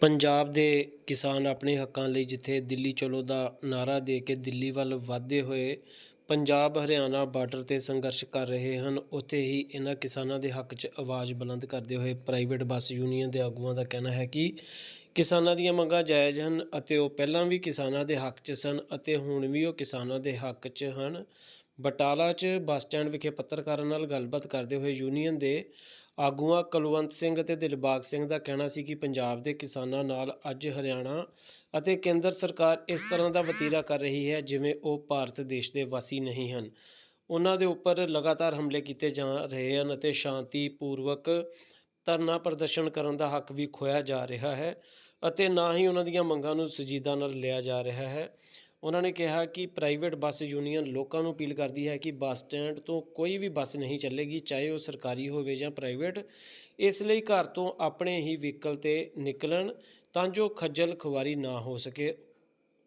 ਪੰਜਾਬ ਦੇ ਕਿਸਾਨ ਆਪਣੇ ਹੱਕਾਂ ਲਈ ਜਿੱਥੇ ਦਿੱਲੀ ਚਲੋ ਦਾ ਨਾਅਰਾ ਦੇ ਕੇ ਦਿੱਲੀ ਵੱਲ ਵਧਦੇ ਹੋਏ ਪੰਜਾਬ, ਹਰਿਆਣਾ ਬਾਰਡਰ ਤੇ ਸੰਘਰਸ਼ ਕਰ ਰਹੇ ਹਨ, ਉੱਥੇ ਹੀ ਇਹਨਾਂ ਕਿਸਾਨਾਂ ਦੇ ਹੱਕ 'ਚ ਆਵਾਜ਼ ਬੁਲੰਦ ਕਰਦੇ ਹੋਏ ਪ੍ਰਾਈਵੇਟ ਬੱਸ ਯੂਨੀਅਨ ਦੇ ਆਗੂਆਂ ਦਾ ਕਹਿਣਾ ਹੈ ਕਿ ਕਿਸਾਨਾਂ ਦੀਆਂ ਮੰਗਾਂ ਜਾਇਜ਼ ਹਨ ਅਤੇ ਉਹ ਪਹਿਲਾਂ ਵੀ ਕਿਸਾਨਾਂ ਦੇ ਹੱਕ 'ਚ ਸਨ ਅਤੇ ਹੁਣ ਵੀ ਉਹ ਕਿਸਾਨਾਂ ਦੇ ਹੱਕ 'ਚ ਹਨ। ਬਟਾਲਾ 'ਚ ਬੱਸ ਸਟੈਂਡ ਵਿਖੇ ਪੱਤਰਕਾਰਾਂ ਨਾਲ ਗੱਲਬਾਤ ਕਰਦੇ ਹੋਏ ਯੂਨੀਅਨ ਦੇ ਆਗੂਆਂ ਕੁਲਵੰਤ ਸਿੰਘ ਅਤੇ ਦਿਲਬਾਗ ਸਿੰਘ ਦਾ ਕਹਿਣਾ ਸੀ ਕਿ ਪੰਜਾਬ ਦੇ ਕਿਸਾਨਾਂ ਨਾਲ ਅੱਜ ਹਰਿਆਣਾ ਅਤੇ ਕੇਂਦਰ ਸਰਕਾਰ ਇਸ ਤਰ੍ਹਾਂ ਦਾ ਵਤੀਰਾ ਕਰ ਰਹੀ ਹੈ ਜਿਵੇਂ ਉਹ ਭਾਰਤ ਦੇਸ਼ ਦੇ ਵਾਸੀ ਨਹੀਂ ਹਨ। ਉਹਨਾਂ ਦੇ ਉੱਪਰ ਲਗਾਤਾਰ ਹਮਲੇ ਕੀਤੇ ਜਾ ਰਹੇ ਹਨ ਅਤੇ ਸ਼ਾਂਤੀਪੂਰਵਕ ਧਰਨਾ ਪ੍ਰਦਰਸ਼ਨ ਕਰਨ ਦਾ ਹੱਕ ਵੀ ਖੋਇਆ ਜਾ ਰਿਹਾ ਹੈ ਅਤੇ ਨਾ ਹੀ ਉਹਨਾਂ ਦੀਆਂ ਮੰਗਾਂ ਨੂੰ ਸੰਜੀਦਾ ਨਾਲ ਲਿਆ ਜਾ ਰਿਹਾ ਹੈ। ਉਹਨਾਂ ਨੇ ਕਿਹਾ ਕਿ ਪ੍ਰਾਈਵੇਟ ਬੱਸ ਯੂਨੀਅਨ ਲੋਕਾਂ ਨੂੰ ਅਪੀਲ ਕਰਦੀ ਹੈ ਕਿ ਬੱਸ ਸਟੈਂਡ ਤੋਂ ਕੋਈ ਵੀ ਬੱਸ ਨਹੀਂ ਚੱਲੇਗੀ, ਚਾਹੇ ਉਹ ਸਰਕਾਰੀ ਹੋਵੇ ਜਾਂ ਪ੍ਰਾਈਵੇਟ। ਇਸ ਲਈ ਘਰ ਤੋਂ ਆਪਣੇ ਹੀ ਵਹੀਕਲ ਤੇ ਨਿਕਲਣ ਤਾਂ ਜੋ ਖੱਜਲ ਖੁਆਰੀ ਨਾ ਹੋ ਸਕੇ।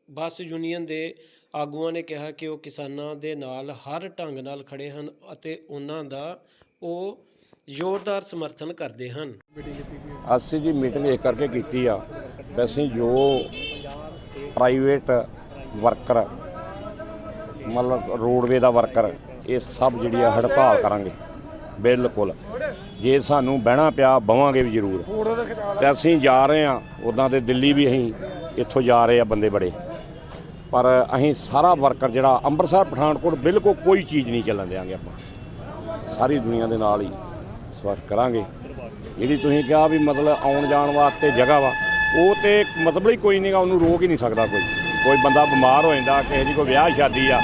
ਬੱਸ ਯੂਨੀਅਨ ਦੇ ਆਗੂਆਂ ਨੇ ਕਿਹਾ ਕਿ ਉਹ ਕਿਸਾਨਾਂ ਦੇ ਨਾਲ ਹਰ ਢੰਗ ਨਾਲ ਖੜੇ ਹਨ ਅਤੇ ਉਹਨਾਂ ਦਾ ਉਹ ਜ਼ੋਰਦਾਰ ਸਮਰਥਨ ਕਰਦੇ ਹਨ। ਅਸੀਂ ਜੀ ਮੀਟਿੰਗ ਇਸ ਕਰਕੇ ਕੀਤੀ ਆ ਕਿ ਅਸੀਂ ਜੋ ਪ੍ਰਾਈਵੇਟ ਵਰਕਰ ਮਤਲਬ ਰੋਡਵੇ ਦਾ ਵਰਕਰ ਇਹ ਸਭ ਜਿਹੜੀ ਆ ਹੜਤਾਲ ਕਰਾਂਗੇ, ਬਿਲਕੁਲ। ਜੇ ਸਾਨੂੰ ਬਹਿਣਾ ਪਿਆ, ਬਵਾਂਗੇ ਵੀ ਜ਼ਰੂਰ। ਤੇ ਅਸੀਂ ਜਾ ਰਹੇ ਆ ਉਦਾਂ ਤੇ ਦਿੱਲੀ ਵੀ ਅਸੀਂ ਇੱਥੋਂ ਜਾ ਰਹੇ ਆ ਬੰਦੇ ਬੜੇ। ਪਰ ਅਸੀਂ ਸਾਰਾ ਵਰਕਰ ਜਿਹੜਾ ਅੰਮ੍ਰਿਤਸਰ, ਪਠਾਨਕੋਟ, ਬਿਲਕੁਲ ਕੋਈ ਚੀਜ਼ ਨਹੀਂ ਚੱਲਣ ਦਿਆਂਗੇ ਆਪਾਂ। ਸਾਰੀ ਦੁਨੀਆ ਦੇ ਨਾਲ ਹੀ ਸਵਾਰ ਕਰਾਂਗੇ। ਜਿਹੜੀ ਤੁਸੀਂ ਕਿਹਾ ਵੀ ਮਤਲਬ ਆਉਣ ਜਾਣ ਵਾਸਤੇ ਜਗ੍ਹਾ ਵਾ, ਉਹ ਤੇ ਮਤਲਬ ਹੀ ਕੋਈ ਨਹੀਂਗਾ ਉਹਨੂੰ ਰੋਕ ਹੀ ਨਹੀਂ ਸਕਦਾ ਕੋਈ। ਕੋਈ ਬੰਦਾ ਬਿਮਾਰ ਹੋ ਜਾਂਦਾ ਕਿਸੇ ਦੀ ਕੋਈ ਵਿਆਹ ਸ਼ਾਦੀ ਆ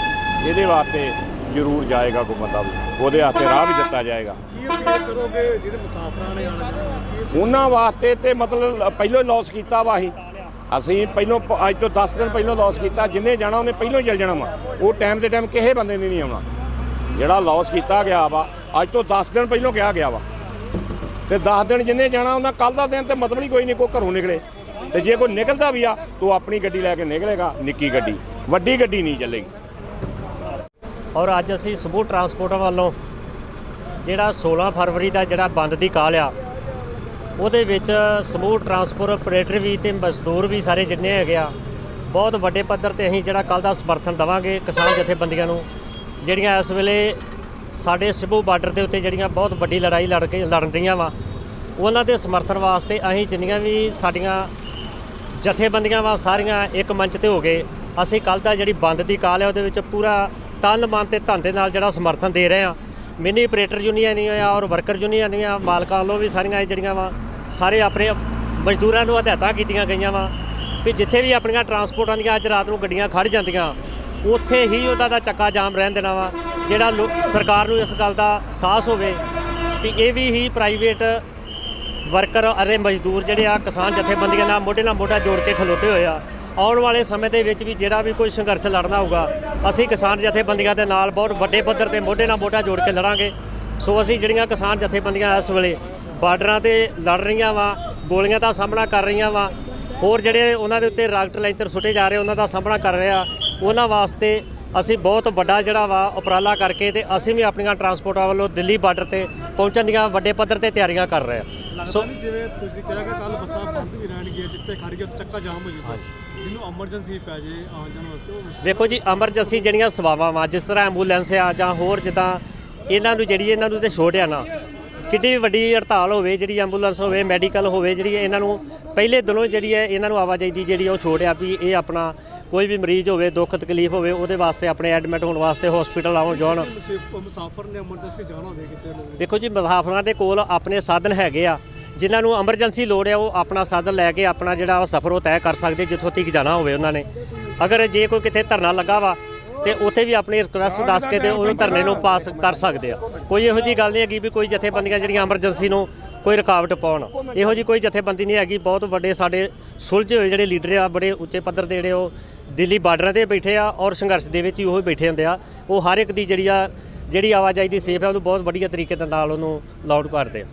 ਇਹਦੇ ਵਾਸਤੇ ਜ਼ਰੂਰ ਜਾਏਗਾ ਕੋਈ ਬੰਦਾ ਵੀ। ਉਹਦੇ ਹੱਥੇ ਰਾਹ ਵੀ ਦਿੱਤਾ ਜਾਏਗਾ। ਕੀ ਅਪੀਲ ਕਰੋਗੇ ਜਿਹੜੇ ਮੁਸਾਫਰਾਂ ਨੇ ਆਉਣਾ? ਕੀ ਉਹਨਾਂ ਵਾਸਤੇ ਤੇ ਮਤਲਬ ਪਹਿਲਾਂ ਲਾਸ ਕੀਤਾ ਵਾ ਅਸੀਂ। ਅਸੀਂ ਪਹਿਲਾਂ ਅੱਜ ਤੋਂ 10 ਦਿਨ ਪਹਿਲਾਂ ਲਾਸ ਕੀਤਾ ਜਿੰਨੇ ਜਾਣਾ ਉਹਨੇ ਪਹਿਲਾਂ ਹੀ ਚੱਲ ਜਾਣਾ ਵਾ। ਉਹ ਟਾਈਮ ਦੇ ਟਾਈਮ ਕਿਸੇ ਬੰਦੇ ਨੇ ਨਹੀਂ ਆਉਣਾ। ਜਿਹੜਾ ਲਾਸ ਕੀਤਾ ਗਿਆ ਵਾ ਅੱਜ ਤੋਂ 10 ਦਿਨ ਪਹਿਲਾਂ ਕਿਹਾ ਗਿਆ ਵਾ। ਤੇ 10 ਦਿਨ ਜਿੰਨੇ ਜਾਣਾ ਉਹਨਾਂ ਕੱਲ ਦਾ ਦਿਨ ਤੇ ਮਤਲਬ ਹੀ ਕੋਈ ਨਹੀਂ ਕੋਈ ਘਰੋਂ ਨਿਕਲੇ। ਤੇ ਜੇ ਕੋਈ ਨਿਕਲਦਾ ਵੀ ਆ, ਤੋ ਆਪਣੀ ਗੱਡੀ ਲੈ ਕੇ ਨਿਕਲੇਗਾ, ਨਿੱਕੀ ਗੱਡੀ। ਵੱਡੀ ਗੱਡੀ ਨਹੀਂ ਚੱਲੇਗੀ। ਔਰ ਅੱਜ ਅਸੀਂ ਸਮੂਹ ਟਰਾਂਸਪੋਰਟ ਵੱਲੋਂ ਜਿਹੜਾ 16 ਫਰਵਰੀ ਦਾ ਜਿਹੜਾ ਬੰਦ ਦੀ ਕਾਲ ਆ, ਉਹਦੇ ਵਿੱਚ ਸਮੂਹ ਟਰਾਂਸਪੋਰਟ ਆਪਰੇਟਰ ਵੀ ਤੇ ਮਜ਼ਦੂਰ ਵੀ ਸਾਰੇ ਜਿੰਨੇ ਹੈਗੇ ਆ, ਬਹੁਤ ਵੱਡੇ ਪੱਧਰ ਤੇ ਅਸੀਂ ਜਿਹੜਾ ਕੱਲ ਦਾ ਸਮਰਥਨ ਦਵਾਂਗੇ ਕਿਸਾਨ ਜਥੇਬੰਦੀਆਂ ਨੂੰ, ਜਿਹੜੀਆਂ ਇਸ ਵੇਲੇ ਸਾਡੇ ਸਿਬੂ ਬਾਰਡਰ ਦੇ ਉੱਤੇ ਜਿਹੜੀਆਂ ਬਹੁਤ ਵੱਡੀ ਲੜਾਈ ਲੜ ਕੇ ਲੜਨ ਰਹੀਆਂ ਵਾ, ਉਹਨਾਂ ਦੇ ਸਮਰਥਨ ਵਾਸਤੇ ਅਸੀਂ ਜਿੰਨੀਆਂ ਵੀ ਸਾਡੀਆਂ ਜਥੇਬੰਦੀਆਂ ਵਾ ਸਾਰੀਆਂ ਇੱਕ ਮੰਚ ਤੇ ਹੋ ਗਏ। ਅਸੀਂ ਕੱਲ ਦਾ ਜਿਹੜੀ ਬੰਦ ਦੀ ਕਾਲ ਹੈ, ਉਹਦੇ ਵਿੱਚ ਪੂਰਾ ਤਨ ਮਨ ਤੇ ਧਨ ਦੇ ਨਾਲ ਜਿਹੜਾ ਸਮਰਥਨ ਦੇ ਰਹੇ ਆ ਮਿਨੀ ਆਪਰੇਟਰ ਯੂਨੀਅਨ ਨਹੀਂ ਹੋਇਆ ਔਰ ਵਰਕਰ ਯੂਨੀਅਨ ਨਹੀਂ ਆ, ਮਾਲਕਾਂ ਵੱਲੋਂ ਵੀ ਸਾਰੀਆਂ ਇਹ ਜਿਹੜੀਆਂ ਵਾ, ਸਾਰੇ ਆਪਣੇ ਮਜ਼ਦੂਰਾਂ ਨੂੰ ਹਦਾਇਤਾਂ ਕੀਤੀਆਂ ਗਈਆਂ ਵਾ ਵੀ ਜਿੱਥੇ ਵੀ ਆਪਣੀਆਂ ਟਰਾਂਸਪੋਰਟਾਂ ਦੀਆਂ ਅੱਜ ਰਾਤ ਨੂੰ ਗੱਡੀਆਂ ਖੜ ਜਾਂਦੀਆਂ, ਉੱਥੇ ਹੀ ਉਹਦਾ ਦਾ ਚੱਕਾ ਜਾਮ ਰਹਿਣ ਦੇਣਾ ਵਾ। ਜਿਹੜਾ ਲੋ- ਸਰਕਾਰ ਨੂੰ ਇਸ ਗੱਲ ਦਾ ਸਾਹਸ ਹੋਵੇ ਕਿ ਇਹ ਵੀ ਹੀ ਪ੍ਰਾਈਵੇਟ ਵਰਕਰ ਅਤੇ ਮਜ਼ਦੂਰ ਜਿਹੜੇ ਆ ਕਿਸਾਨ ਜਥੇਬੰਦੀਆਂ ਨਾਲ ਮੋਢੇ ਨਾਲ ਮੋਢਾ ਜੋੜ ਕੇ ਖਲੋਤੇ ਹੋਏ ਆ। ਆਉਣ ਵਾਲੇ ਸਮੇਂ ਦੇ ਵਿੱਚ ਵੀ ਜਿਹੜਾ ਵੀ ਕੋਈ ਸੰਘਰਸ਼ ਲੜਨਾ ਹੋਊਗਾ, ਅਸੀਂ ਕਿਸਾਨ ਜਥੇਬੰਦੀਆਂ ਦੇ ਨਾਲ ਬਹੁਤ ਵੱਡੇ ਪੱਧਰ ਤੇ ਮੋਢੇ ਨਾਲ ਮੋਢਾ ਜੋੜ ਕੇ ਲੜਾਂਗੇ। ਸੋ ਅਸੀਂ ਜਿਹੜੀਆਂ ਕਿਸਾਨ ਜਥੇਬੰਦੀਆਂ ਇਸ ਵੇਲੇ ਬਾਰਡਰਾਂ ਤੇ ਲੜ ਰਹੀਆਂ ਵਾ, ਗੋਲੀਆਂ ਦਾ ਸਾਹਮਣਾ ਕਰ ਰਹੀਆਂ ਵਾ, ਹੋਰ ਜਿਹੜੇ ਉਹਨਾਂ ਦੇ ਉੱਤੇ ਰਾਕਟ ਲਾਂਚਰ ਸੁੱਟੇ ਜਾ ਰਹੇ, ਉਹਨਾਂ ਦਾ ਸਾਹਮਣਾ ਕਰ ਰਹੇ ਆ, ਉਹਨਾਂ ਵਾਸਤੇ ਅਸੀਂ ਬਹੁਤ ਵੱਡਾ ਜਿਹੜਾ ਵਾ ਉਪਰਾਲਾ ਕਰਕੇ ਤੇ ਅਸੀਂ ਵੀ ਆਪਣੀਆਂ ਟਰਾਂਸਪੋਰਟਾਂ ਵੱਲੋਂ ਦਿੱਲੀ ਬਾਰਡਰ ਤੇ ਪਹੁੰਚਣ ਦੀਆਂ ਵੱਡੇ ਪੱਧਰ ਤੇ ਤਿਆਰੀਆਂ ਕਰ ਰਹੇ ਆ ਸੋ ਜਿਵੇਂ ਤੁਸੀਂ ਕਿਹਾ ਕਿ ਕੱਲ ਬੱਸਾਂ ਬੰਦ ਵੀ ਰਹਿਣਗੀਆਂ ਜਿੱਥੇ ਖੜ ਗਏ ਚੱਕਾ ਜਾਮ ਹੋ ਜਾਊਗਾ। ਜਿਹਨੂੰ ਐਮਰਜੈਂਸੀ ਪੈ ਜੇ ਆਉਣ ਜਾਣ ਵਾਸਤੇ ਵੇਖੋ ਜੀ ਐਮਰਜੈਂਸੀ ਜਿਹੜੀਆਂ ਸੇਵਾਵਾਂ ਵਾ ਜਿਸ ਤਰ੍ਹਾਂ ਐਂਬੂਲੈਂਸ ਆ ਜਾਂ ਹੋਰ ਜਿੱਦਾਂ ਇਹਨਾਂ ਨੂੰ ਜਿਹੜੀ ਇਹਨਾਂ ਨੂੰ ਤੇ ਛੋਟ ਆ ਨਾ ਕਿੱਡੀ ਵੀ ਵੱਡੀ ਹੜਤਾਲ ਹੋਵੇ ਜਿਹੜੀ ਐਂਬੂਲੈਂਸ ਹੋਵੇ ਮੈਡੀਕਲ ਹੋਵੇ ਜਿਹੜੀ ਇਹਨਾਂ ਨੂੰ ਪਹਿਲੇ ਦਿਨੋਂ ਜਿਹੜੀ ਹੈ ਇਹਨਾਂ ਨੂੰ ਆਵਾਜਾਈ ਦੀ ਜਿਹੜੀ ਉਹ ਛੋਟ ਆ ਵੀ ਇਹ ਆਪਣਾ ਕੋਈ ਵੀ ਮਰੀਜ਼ ਹੋਵੇ ਦੁੱਖ ਤਕਲੀਫ ਹੋਵੇ ਉਹਦੇ ਵਾਸਤੇ ਆਪਣੇ ਐਡਮਿਟ ਹੋਣ ਵਾਸਤੇ ਹਸਪੀਟਲ ਆਉਣ ਜਾਣ। ਮੁਸਾਫਰ ਨੇ ਐਮਰਜੈਂਸੀ ਜਾਣਾ ਹੋਵੇ ਕਿਤੇ ਦੇਖੋ ਜੀ ਮੁਸਾਫਰਾਂ ਦੇ ਕੋਲ ਆਪਣੇ ਸਾਧਨ ਹੈਗੇ ਆ। ਜਿਨ੍ਹਾਂ ਨੂੰ ਐਮਰਜੈਂਸੀ ਲੋੜ ਆ ਉਹ ਆਪਣਾ ਸਾਧਨ ਲੈ ਕੇ ਆਪਣਾ ਜਿਹੜਾ ਉਹ ਸਫ਼ਰ ਉਹ ਤੈਅ ਕਰ ਸਕਦੇ ਜਿੱਥੋਂ ਤੱਕ ਜਾਣਾ ਹੋਵੇ ਉਹਨਾਂ ਨੇ। ਅਗਰ ਜੇ ਕੋਈ ਕਿਤੇ ਧਰਨਾ ਲੱਗਾ ਵਾ ਤੇ ਉੱਥੇ ਵੀ ਆਪਣੀ ਰਿਕੁਐਸਟ ਦੱਸ ਕੇ ਤੇ ਉਹਨੂੰ ਧਰਨੇ ਨੂੰ ਪਾਸ ਕਰ ਸਕਦੇ ਆ। ਕੋਈ ਇਹੋ ਜੀ ਗੱਲ ਨਹੀਂ ਹੈਗੀ ਵੀ ਕੋਈ ਜਥੇਬੰਦੀਆਂ ਜਿਹੜੀਆਂ ਐਮਰਜੈਂਸੀ ਨੂੰ ਕੋਈ ਰੁਕਾਵਟ ਪਾਉਣ। ਇਹੋ ਜੀ ਕੋਈ ਜਥੇਬੰਦੀ ਨਹੀਂ ਹੈਗੀ। ਬਹੁਤ ਵੱਡੇ ਸਾਡੇ ਸੁਲਝੇ ਹੋਏ ਜਿਹੜੇ ਲੀਡਰ ਆ ਬੜੇ ਉੱਚੇ ਪੱਧਰ ਦੇ ਜਿਹੜੇ ਉਹ ਦਿੱਲੀ ਬਾਰਡਰਾਂ ਤੇ ਬੈਠੇ ਆ ਔਰ ਸੰਘਰਸ਼ ਦੇ ਵਿੱਚ ਹੀ ਉਹ ਬੈਠੇ ਹੁੰਦੇ ਆ। ਉਹ ਹਰ ਇੱਕ ਦੀ ਜਿਹੜੀ ਆ, ਜਿਹੜੀ ਆਵਾਜਾਈ ਦੀ ਸੇਫ ਹੈ, ਉਹਨੂੰ ਬਹੁਤ ਵਧੀਆ ਤਰੀਕੇ ਦੇ ਨਾਲ ਉਹਨੂੰ ਲਾਊਡ ਕਰਦੇ ਆ।